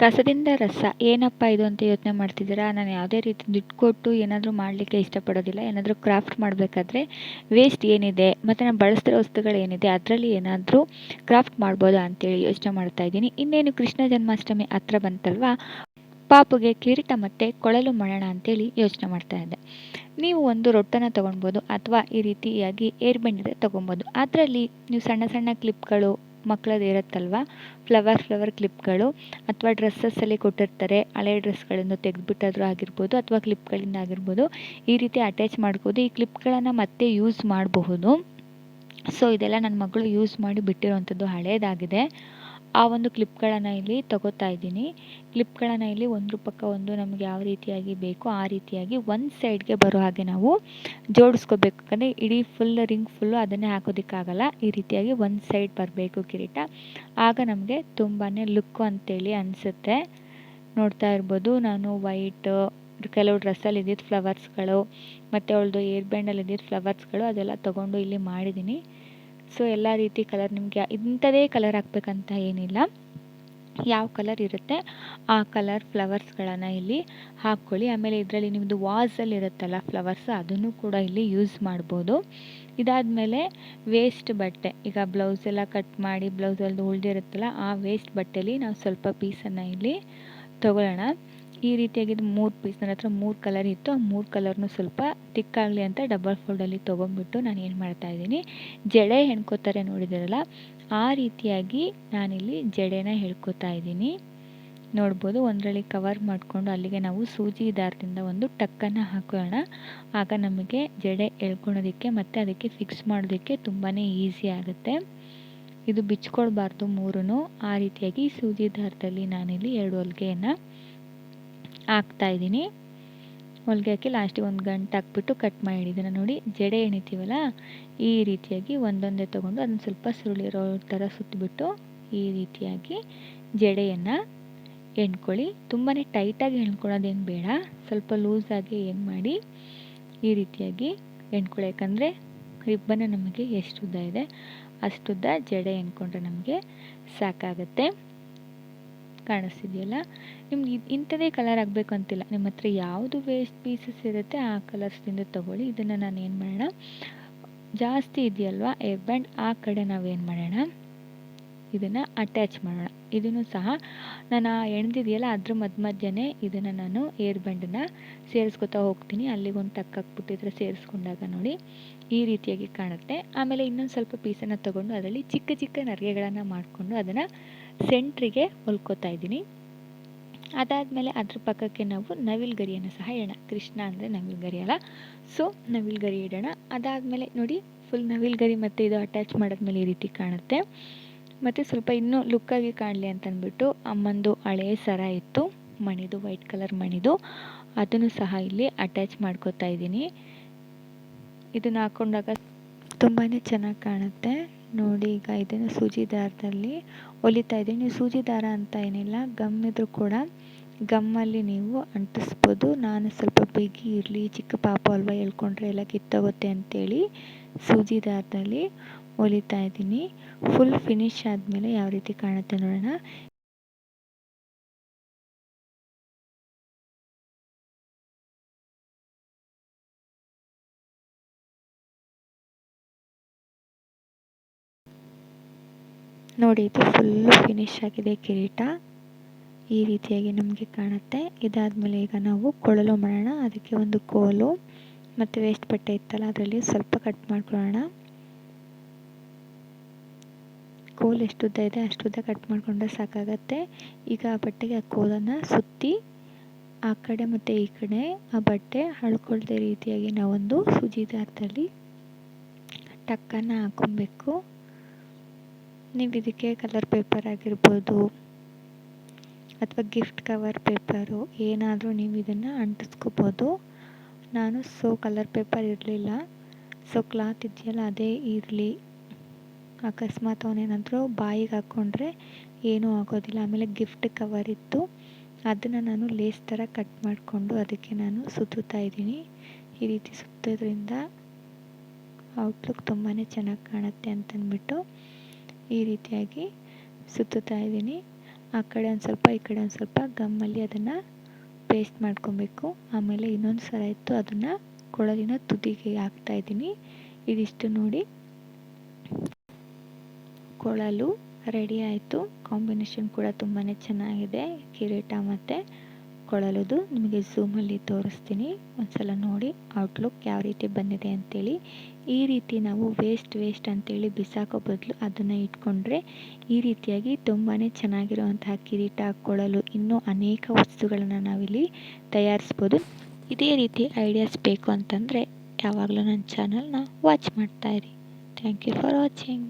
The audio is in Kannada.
ಕಸದಿಂದ ರಸ, ಏನಪ್ಪ ಇದು ಅಂತ ಯೋಚನೆ ಮಾಡ್ತಿದ್ದೀರಾ? ನಾನು ಯಾವುದೇ ರೀತಿ ದುಡ್ಡು ಕೊಟ್ಟು ಏನಾದರೂ ಮಾಡಲಿಕ್ಕೆ ಇಷ್ಟಪಡೋದಿಲ್ಲ. ಏನಾದರೂ ಕ್ರಾಫ್ಟ್ ಮಾಡಬೇಕಾದ್ರೆ ವೇಸ್ಟ್ ಏನಿದೆ, ಮತ್ತು ನಾನು ಬಳಸ್ತಿರೋ ವಸ್ತುಗಳೇನಿದೆ ಅದರಲ್ಲಿ ಏನಾದರೂ ಕ್ರಾಫ್ಟ್ ಮಾಡ್ಬೋದಾ ಅಂತೇಳಿ ಯೋಚನೆ ಮಾಡ್ತಾ ಇದ್ದೀನಿ. ಇನ್ನೇನು ಕೃಷ್ಣ ಜನ್ಮಾಷ್ಟಮಿ ಹತ್ರ ಬಂತಲ್ವಾ? ಪಾಪುಗೆ ಕಿರೀಟ ಮತ್ತು ಕೊಳಲು ಮಾಡೋಣ ಅಂತೇಳಿ ಯೋಚನೆ ಮಾಡ್ತಾ ಇದ್ದೆ. ನೀವು ಒಂದು ರೊಟ್ಟನ ತೊಗೊಳ್ಬೋದು ಅಥವಾ ಈ ರೀತಿಯಾಗಿ ಏರ್ ಬೆಂಡ್ ಇದೆ ತೊಗೊಬೋದು ಅದರಲ್ಲಿ ನೀವು ಸಣ್ಣ ಸಣ್ಣ ಕ್ಲಿಪ್ಗಳು ಮಕ್ಕಳದ್ದು ಇರುತ್ತಲ್ವ ಫ್ಲವರ್ ಫ್ಲವರ್ ಕ್ಲಿಪ್ಗಳು ಅಥವಾ ಡ್ರೆಸ್ಸಸ್ಸಲ್ಲಿ ಕೊಟ್ಟಿರ್ತಾರೆ. ಹಳೆ ಡ್ರೆಸ್ಗಳನ್ನು ತೆಗೆದುಬಿಟ್ಟಾದ್ರೂ ಆಗಿರ್ಬೋದು ಅಥವಾ ಕ್ಲಿಪ್ಗಳಿಂದ ಆಗಿರ್ಬೋದು ಈ ರೀತಿ ಅಟ್ಯಾಚ್ ಮಾಡ್ಬೋದು. ಈ ಕ್ಲಿಪ್ಗಳನ್ನು ಮತ್ತೆ ಯೂಸ್ ಮಾಡಬಹುದು. ಸೊ ಇದೆಲ್ಲ ನನ್ನ ಮಗಳು ಯೂಸ್ ಮಾಡಿ ಬಿಟ್ಟಿರೋವಂಥದ್ದು ಹಳೇದಾಗಿದೆ. ಆ ಒಂದು ಕ್ಲಿಪ್ಗಳನ್ನು ಇಲ್ಲಿ ತಗೋತಾ ಇದ್ದೀನಿ. ಕ್ಲಿಪ್ಗಳನ್ನು ಇಲ್ಲಿ ಒಂದ್ರ ಪಕ್ಕ ಒಂದು ನಮಗೆ ಯಾವ ರೀತಿಯಾಗಿ ಬೇಕೋ ಆ ರೀತಿಯಾಗಿ ಒಂದು ಸೈಡ್ಗೆ ಬರೋ ಹಾಗೆ ನಾವು ಜೋಡಿಸ್ಕೋಬೇಕು. ಯಾಕಂದರೆ ಇಡೀ ಫುಲ್ ರಿಂಗ್ ಫುಲ್ಲು ಅದನ್ನೇ ಹಾಕೋದಕ್ಕಾಗಲ್ಲ. ಈ ರೀತಿಯಾಗಿ ಒಂದು ಸೈಡ್ ಬರಬೇಕು ಕಿರೀಟ. ಆಗ ನಮಗೆ ತುಂಬಾ ಲುಕ್ಕು ಅಂತೇಳಿ ಅನಿಸುತ್ತೆ. ನೋಡ್ತಾ ಇರ್ಬೋದು, ನಾನು ವೈಟ್ ಕೆಲವು ಡ್ರೆಸ್ಸಲ್ಲಿ ಇದ್ದಿದ್ದು ಫ್ಲವರ್ಸ್ಗಳು ಮತ್ತು ಅವಳದು ಏರ್ ಬ್ಯಾಂಡಲ್ಲಿ ಇದ್ದಿದ್ದು ಫ್ಲವರ್ಸ್ಗಳು ಅದೆಲ್ಲ ತೊಗೊಂಡು ಇಲ್ಲಿ ಮಾಡಿದ್ದೀನಿ. ಸೊ ಎಲ್ಲ ರೀತಿ ಕಲರ್ ನಿಮಗೆ ಇಂಥದೇ ಕಲರ್ ಹಾಕ್ಬೇಕಂತ ಏನಿಲ್ಲ. ಯಾವ ಕಲರ್ ಇರುತ್ತೆ ಆ ಕಲರ್ ಫ್ಲವರ್ಸ್ಗಳನ್ನು ಇಲ್ಲಿ ಹಾಕ್ಕೊಳ್ಳಿ. ಆಮೇಲೆ ಇದರಲ್ಲಿ ನಿಮ್ಮದು ವಾಸಲ್ಲಿ ಇರುತ್ತಲ್ಲ ಫ್ಲವರ್ಸ್ ಅದನ್ನು ಕೂಡ ಇಲ್ಲಿ ಯೂಸ್ ಮಾಡ್ಬೋದು. ಇದಾದಮೇಲೆ ವೇಸ್ಟ್ ಬಟ್ಟೆ, ಈಗ ಬ್ಲೌಸ್ ಎಲ್ಲ ಕಟ್ ಮಾಡಿ ಬ್ಲೌಸಲ್ಲಿ ಉಳಿದಿರುತ್ತಲ್ಲ ಆ ವೇಸ್ಟ್ ಬಟ್ಟೆಲಿ ನಾವು ಸ್ವಲ್ಪ ಪೀಸನ್ನು ಇಲ್ಲಿ ತಗೊಳ್ಳೋಣ. ಈ ರೀತಿಯಾಗಿ ಇದು ಮೂರು ಪೀಸ್ ನನ್ನ ಹತ್ರ ಮೂರು ಕಲರ್ ಇತ್ತು. ಆ ಮೂರು ಕಲರ್ನು ಸ್ವಲ್ಪ ತಿಕ್ಕಾಗಲಿ ಅಂತ ಡಬಲ್ ಫೋಲ್ಡಲ್ಲಿ ತೊಗೊಂಡ್ಬಿಟ್ಟು ನಾನು ಏನು ಮಾಡ್ತಾಯಿದ್ದೀನಿ ಜಡೆ ಹೆಣ್ಕೋತಾರೆ ನೋಡಿದಿರಲ್ಲ, ಆ ರೀತಿಯಾಗಿ ನಾನಿಲ್ಲಿ ಜಡೆನ ಹೇಳ್ಕೊತಾ ಇದ್ದೀನಿ. ನೋಡ್ಬೋದು ಒಂದರಲ್ಲಿ ಕವರ್ ಮಾಡಿಕೊಂಡು ಅಲ್ಲಿಗೆ ನಾವು ಸೂಜಿ ದಾರದಿಂದ ಒಂದು ಟಕ್ಕನ್ನು ಹಾಕೋಣ. ಆಗ ನಮಗೆ ಜಡೆ ಎಳ್ಕೊಳೋದಕ್ಕೆ ಮತ್ತು ಅದಕ್ಕೆ ಫಿಕ್ಸ್ ಮಾಡೋದಕ್ಕೆ ತುಂಬಾ ಈಸಿ ಆಗುತ್ತೆ. ಇದು ಬಿಚ್ಕೊಳ್ಬಾರ್ದು ಮೂರೂ ಆ ರೀತಿಯಾಗಿ ಸೂಜಿ ದಾರದಲ್ಲಿ ನಾನಿಲ್ಲಿ ಎರಡು ಹೊಲಿಗೆಯನ್ನು ಹಾಕ್ತಾ ಇದ್ದೀನಿ. ಹೊಲಿಗೆ ಹಾಕಿ ಲಾಸ್ಟಿಗೆ ಒಂದು ಗಂಟೆ ಹಾಕ್ಬಿಟ್ಟು ಕಟ್ ಮಾಡಿ ಇದನ್ನು ನೋಡಿ, ಜಡೆ ಎಣಿತೀವಲ್ಲ, ಈ ರೀತಿಯಾಗಿ ಒಂದೊಂದೇ ತೊಗೊಂಡು ಅದನ್ನು ಸ್ವಲ್ಪ ಸುರುಳಿರೋ ಥರ ಸುತ್ತಿಬಿಟ್ಟು ಈ ರೀತಿಯಾಗಿ ಜಡೆಯನ್ನು ಎಣ್ಕೊಳ್ಳಿ. ತುಂಬಾ ಟೈಟಾಗಿ ಎಣ್ಕೊಳ್ಳೋದೇನು ಬೇಡ, ಸ್ವಲ್ಪ ಲೂಸಾಗಿ ಏನು ಮಾಡಿ ಈ ರೀತಿಯಾಗಿ ಎಣ್ಕೊಳ್ಳಿ. ಯಾಕಂದರೆ ರಿಬ್ಬನ್ನು ನಮಗೆ ಎಷ್ಟು ಉದ್ದ ಇದೆ, ಅಷ್ಟುದ್ದ ಜಡೆ ಎಣ್ಕೊಂಡ್ರೆ ನಮಗೆ ಸಾಕಾಗುತ್ತೆ. ಕಾಣಿಸ್ತಿದೆಯಲ್ಲ? ನಿಮ್ಗೆ ಇಂಥದೇ ಕಲರ್ ಆಗಬೇಕು ಅಂತಿಲ್ಲ. ನಿಮ್ಮ ಹತ್ರ ಯಾವುದು ವೇಸ್ಟ್ ಪೀಸಸ್ ಇರುತ್ತೆ ಆ ಕಲರ್ಸ್ದಿಂದ ತೊಗೊಳ್ಳಿ. ಇದನ್ನು ನಾನು ಏನು ಮಾಡೋಣ? ಜಾಸ್ತಿ ಇದೆಯಲ್ವಾ? ಏರ್ ಬ್ಯಾಂಡ್ ಆ ಕಡೆ ನಾವೇನು ಮಾಡೋಣ? ಇದನ್ನು ಅಟ್ಯಾಚ್ ಮಾಡೋಣ. ಇದನ್ನು ಸಹ ನಾನು ಎಣ್ದಿದೆಯಲ್ಲ ಅದ್ರ ಮಧ್ಯ ಮಧ್ಯನೇ ಇದನ್ನು ನಾನು ಏರ್ ಬ್ಯಾಂಡನ್ನು ಸೇರಿಸ್ಕೊತಾ ಹೋಗ್ತೀನಿ. ಅಲ್ಲಿಗೊಂದು ಟಕ್ ಹಾಕ್ಬಿಟ್ಟಿದ್ರೆ ಸೇರಿಸ್ಕೊಂಡಾಗ ನೋಡಿ ಈ ರೀತಿಯಾಗಿ ಕಾಣುತ್ತೆ. ಆಮೇಲೆ ಇನ್ನೊಂದು ಸ್ವಲ್ಪ ಪೀಸನ್ನು ತೊಗೊಂಡು ಅದರಲ್ಲಿ ಚಿಕ್ಕ ಚಿಕ್ಕ ನರಿಗೆಗಳನ್ನು ಮಾಡಿಕೊಂಡು ಅದನ್ನು ಸೆಂಟ್ರಿಗೆ ಹೊಲ್ಕೋತಾ ಇದ್ದೀನಿ. ಅದಾದಮೇಲೆ ಅದ್ರ ಪಕ್ಕಕ್ಕೆ ನಾವು ನವಿಲು ಗರಿಯನ್ನು ಸಹ ಇಡೋಣ ಕೃಷ್ಣ ಅಂದರೆ ನವಿಲ್ ಗರಿ ಅಲ್ಲ. ಸೊ ನವಿಲು ಗರಿ ಇಡೋಣ. ಅದಾದಮೇಲೆ ನೋಡಿ ಫುಲ್ ನವಿಲ್ ಗರಿ ಮತ್ತು ಇದು ಅಟ್ಯಾಚ್ ಮಾಡಿದ್ಮೇಲೆ ಈ ರೀತಿ ಕಾಣುತ್ತೆ. ಮತ್ತು ಸ್ವಲ್ಪ ಇನ್ನೂ ಲುಕ್ಕಾಗಿ ಕಾಣಲಿ ಅಂತಂದ್ಬಿಟ್ಟು ಅಮ್ಮಂದು ಹಳೆಯ ಸರ ಇತ್ತು. ಮಣಿದು ವೈಟ್ ಕಲರ್ ಮಣಿದು. ಅದನ್ನು ಸಹ ಇಲ್ಲಿ ಅಟ್ಯಾಚ್ ಮಾಡ್ಕೋತಾ ಇದ್ದೀನಿ. ಇದನ್ನು ಹಾಕ್ಕೊಂಡಾಗ ತುಂಬಾ ಚೆನ್ನಾಗಿ ಕಾಣುತ್ತೆ. ನೋಡಿ ಈಗ ಇದನ್ನು ಸೂಜಿ ದಾರದಲ್ಲಿ ಹೊಲಿತಾ ಇದ್ದೀನಿ ನೀವು ಸೂಜಿ ದಾರ ಅಂತ ಏನಿಲ್ಲ, ಗಮ್ ಇದ್ರೂ ಕೂಡ ಗಮ್ಮಲ್ಲಿ ನೀವು ಅಂಟಿಸ್ಬೋದು. ನಾನು ಸ್ವಲ್ಪ ಬಿಗಿ ಇರಲಿ, ಚಿಕ್ಕ ಪಾಪ ಅಲ್ವಾ ಹೇಳ್ಕೊಂಡ್ರೆ ಎಲ್ಲ ಕಿತ್ತೋಗುತ್ತೆ ಅಂತೇಳಿ ಸೂಜಿ ದಾರದಲ್ಲಿ ಹೊಲಿತಾ ಇದ್ದೀನಿ. ಫುಲ್ ಫಿನಿಶ್ ಆದಮೇಲೆ ಯಾವ ರೀತಿ ಕಾಣುತ್ತೆ ನೋಡೋಣ. ನೋಡಿ, ಇದು ಫುಲ್ಲು ಫಿನಿಶ್ ಆಗಿದೆ ಕಿರೀಟ. ಈ ರೀತಿಯಾಗಿ ನಮಗೆ ಕಾಣುತ್ತೆ. ಇದಾದಮೇಲೆ ಈಗ ನಾವು ಕೊಳಲು ಮಾಡೋಣ. ಅದಕ್ಕೆ ಒಂದು ಕೋಲು ಮತ್ತು ವೇಸ್ಟ್ ಬಟ್ಟೆ ಇತ್ತಲ್ಲ, ಅದರಲ್ಲಿ ಸ್ವಲ್ಪ ಕಟ್ ಮಾಡ್ಕೊಳ್ಳೋಣ. ಕೋಲು ಎಷ್ಟು ಉದ್ದ ಇದೆ ಅಷ್ಟು ಉದ್ದ ಕಟ್ ಮಾಡಿಕೊಂಡ್ರೆ ಸಾಕಾಗತ್ತೆ. ಈಗ ಆ ಬಟ್ಟೆಗೆ ಆ ಕೋಲನ್ನು ಸುತ್ತಿ, ಆ ಕಡೆ ಮತ್ತು ಈ ಕಡೆ ಆ ಬಟ್ಟೆ ಹಳ್ಕೊಳ್ದೆ ರೀತಿಯಾಗಿ ನಾವೊಂದು ಸುಜಿದಾರದಲ್ಲಿ ಟಕ್ಕನ್ನು ಹಾಕೊಬೇಕು ನೀವು ಇದಕ್ಕೆ ಕಲರ್ ಪೇಪರ್ ಆಗಿರ್ಬೋದು ಅಥವಾ ಗಿಫ್ಟ್ ಕವರ್ ಪೇಪರು ಏನಾದರೂ ನೀವು ಇದನ್ನು ಅಂಟಿಸ್ಕೋಬೋದು. ನಾನು ಸೊ ಕಲರ್ ಪೇಪರ್ ಇರಲಿಲ್ಲ. ಸೊ ಕ್ಲಾತ್ ಇದೆಯಲ್ಲ ಅದೇ ಇರಲಿ. ಅಕಸ್ಮಾತ್ ಅವನೇನಾದರೂ ಬಾಯಿಗೆ ಹಾಕ್ಕೊಂಡ್ರೆ ಏನೂ ಆಗೋದಿಲ್ಲ. ಆಮೇಲೆ ಗಿಫ್ಟ್ ಕವರ್ ಇತ್ತು. ಅದನ್ನು ನಾನು ಲೇಸ್ ಥರ ಕಟ್ ಮಾಡಿಕೊಂಡು ಅದಕ್ಕೆ ನಾನು ಸುತ್ತುತ್ತಾ ಇದ್ದೀನಿ. ಈ ರೀತಿ ಸುತ್ತೋದ್ರಿಂದ ಔಟ್ಲುಕ್ ತುಂಬಾ ಚೆನ್ನಾಗಿ ಕಾಣುತ್ತೆ ಅಂತಂದ್ಬಿಟ್ಟು ಈ ರೀತಿಯಾಗಿ ಸುತ್ತುತ್ತಾ ಇದ್ದೀನಿ. ಆ ಕಡೆ ಒಂದು ಸ್ವಲ್ಪ, ಈ ಕಡೆ ಒಂದು ಸ್ವಲ್ಪ ಗಮ್ಮಲ್ಲಿ ಅದನ್ನು ಪೇಸ್ಟ್ ಮಾಡ್ಕೊಬೇಕು. ಆಮೇಲೆ ಇನ್ನೊಂದು ಸಲ ಇತ್ತು ಅದನ್ನು ಕೊಳಲಿನ ತುದಿಗೆ ಹಾಕ್ತಾ ಇದ್ದೀನಿ. ಇದಿಷ್ಟು ನೋಡಿ. ಕೊಳಲು ರೆಡಿ ಆಯಿತು. ಕಾಂಬಿನೇಷನ್ ಕೂಡ ತುಂಬಾ ಚೆನ್ನಾಗಿದೆ. ಕಿರೀಟ ಮತ್ತು ಕೊಳಲುದು ನಿಮಗೆ ಝೂಮಲ್ಲಿ ತೋರಿಸ್ತೀನಿ. ಒಂದ್ಸಲ ನೋಡಿ ಔಟ್ಲುಕ್ ಯಾವ ರೀತಿ ಬಂದಿದೆ ಅಂತೇಳಿ. ಈ ರೀತಿ ನಾವು ವೇಸ್ಟ್ ವೇಸ್ಟ್ ಅಂತೇಳಿ ಬಿಸಾಕೋ ಬದಲು ಅದನ್ನು ಇಟ್ಕೊಂಡ್ರೆ ಈ ರೀತಿಯಾಗಿ ತುಂಬಾ ಚೆನ್ನಾಗಿರುವಂತಹ ಕಿರೀಟ ಹಾಕ್ಕೊಳ್ಳಲು ಇನ್ನೂ ಅನೇಕ ವಸ್ತುಗಳನ್ನು ನಾವಿಲ್ಲಿ ತಯಾರಿಸ್ಬೋದು. ಇದೇ ರೀತಿ ಐಡಿಯಾಸ್ ಬೇಕು ಅಂತಂದರೆ ಯಾವಾಗಲೂ ನನ್ನ ಚಾನಲ್ನ ವಾಚ್ ಮಾಡ್ತಾಯಿರಿ ಥ್ಯಾಂಕ್ ಯು ಫಾರ್ ವಾಚಿಂಗ್